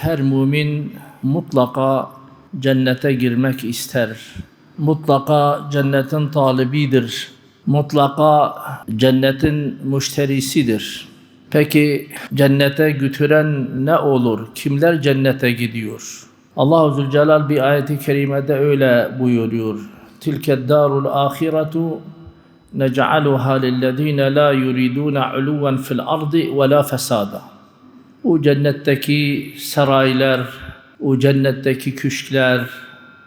her mümin mutlaka cennete girmek ister. Mutlaka cennetin talibidir. Mutlaka cennetin müşterisidir. Peki cennete götüren ne olur? Kimler cennete gidiyor? Allah Zülcelal bir ayeti kerimede öyle buyuruyor. Tilke darul ahiretu nec'aluha lillezine la yuriduna uluven fil ardı ve la. O cennetteki saraylar, o cennetteki köşkler,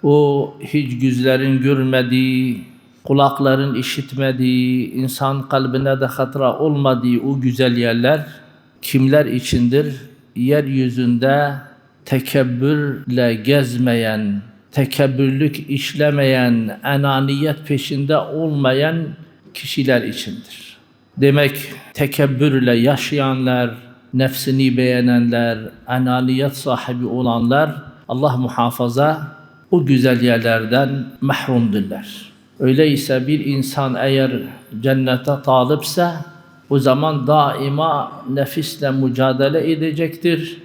o hiç gözlerin görmediği, kulakların işitmediği, insan kalbine de hatıra olmadığı o güzel yerler kimler içindir? Yeryüzünde tekebbürle gezmeyen, tekebbürlük işlemeyen, enaniyet peşinde olmayan kişiler içindir. Demek tekebbürle yaşayanlar, nefsini beğenenler, enaniyet sahibi olanlar Allah muhafaza o güzel yerlerden mahrumdurlar. Öyleyse bir insan eğer cennete talipse o zaman daima nefisle mücadele edecektir.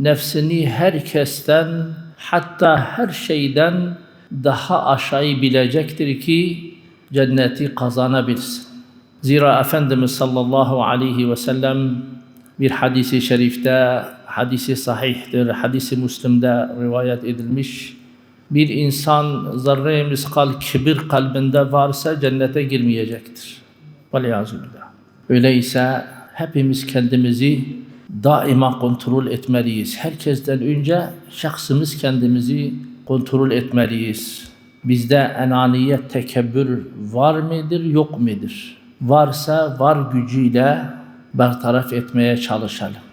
Nefsini herkesten hatta her şeyden daha aşağı bilecektir ki cenneti kazanabilsin. Zira Efendimiz sallallahu aleyhi ve sellem bir hadisi şerifte, hadisi sahihtir, hadisi Müslim'de rivayet edilmiş. Bir insan zerre miskal kibir kalbinde varsa cennete girmeyecektir. Veliyazübillah. Öyleyse hepimiz kendimizi daima kontrol etmeliyiz. Herkesten önce şahsımız kendimizi kontrol etmeliyiz. Bizde enaniyet, tekebbür var mıdır, yok mudur? Varsa var gücüyle bertaraf etmeye çalışalım.